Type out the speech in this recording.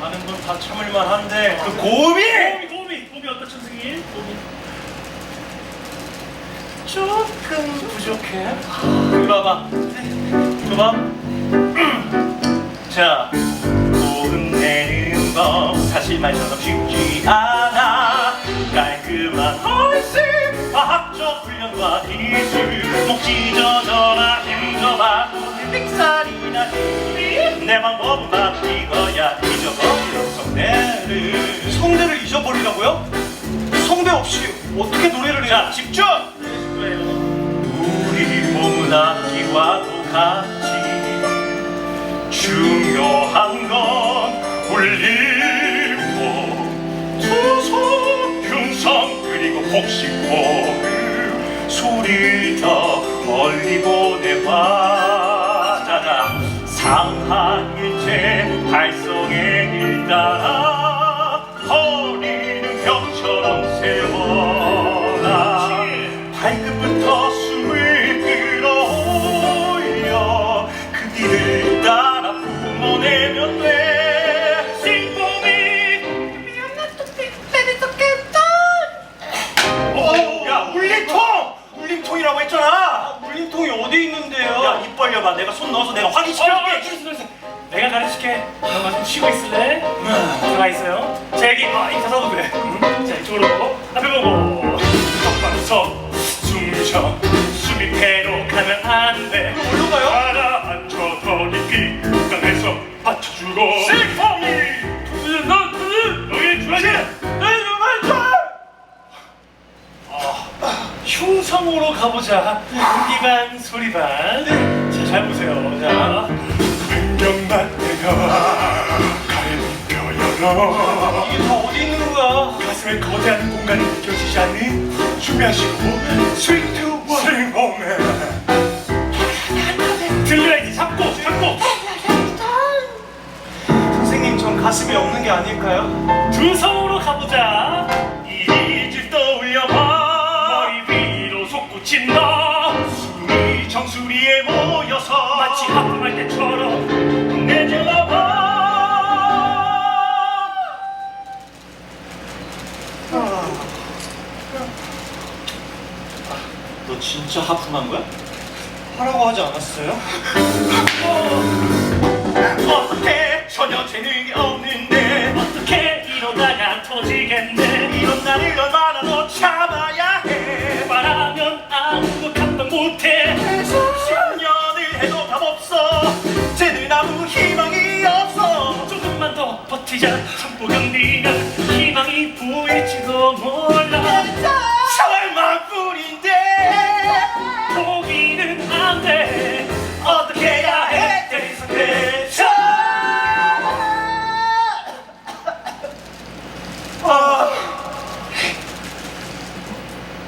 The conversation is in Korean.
하는 건다 참을만 한데 그 고음이 고음이 고음이 고음이 어떤 선생님? 고음이 조금 부족해. 이리 와봐. 줘봐. 자, 고음 내는 거 사실 말처럼 쉽지 않아. 깔끔한 헐스, 과학적 훈련과 기술, 목 찢어져라 힘줘봐. 삑살이나 힘이 내 방법은 바뀌어야 잊어버려 성대를. 성대를 잊어버리라고요? 성대 없이 어떻게 노래를 해? 자, 집중! 우리 몸은 악기와 똑같이 중요한 건 울림도 투소 흉성 그리고 복식 호흡 소리를 더 멀리 보내봐 일따라 허리는 벽처럼 세워라 발끝부터 숨을 끌어올려 그 길을 따라 뿜어내면 돼 싱봉이 오, 야 울림통! 울림통이라고 했잖아 울림통이 어디 있는데요? 야 입 벌려봐 내가 손 넣어서 내가 어, 확인시켜줄게. 내가 가르칠게. 너가 좀 쉬고 있을래? 들어가 있어요. 자 여기 아 인사 서도 그래. 음. 자 이쪽으로 보고 앞에 보고 똑바로 서 숨쉬어 숨이 배로 가면 안 돼. 어디로 가요? 가라앉혀서 깊이 땅에서 받쳐주고 실phong 넌 너희 주라지 흉성으로 가보자. 공기반 소리반. 자, 잘 보세요. 자, 안경만 내려 가슴 열어 이게 다 어디 있는 거야? 가슴에 거대한 공간이 느껴지지 않는 준비하시고 스위트 원 슬범에 들려야지. 잡고 잡고. 선생님 전 가슴이 없는 게 아닐까요? 두 손으로 가보자. 이리질 떠올려봐. 머리 위로 솟구친다. 숨이 정수리에 모여서 마치 하품할 때처럼 너 진짜 하품한 거야? 하라고 하지 않았어요? 어떻게 전혀 재능이 없는데 어떻게 이러다가 터지겠네. 이런 나를 얼마나 더 참아야 해. 말하면 아무도 감당 못해. 10년을 해도 답 없어. 쟤는 아무 희망이 없어. 조금만 더 버티자. 참고 견디면 희망이 보일지도 몰라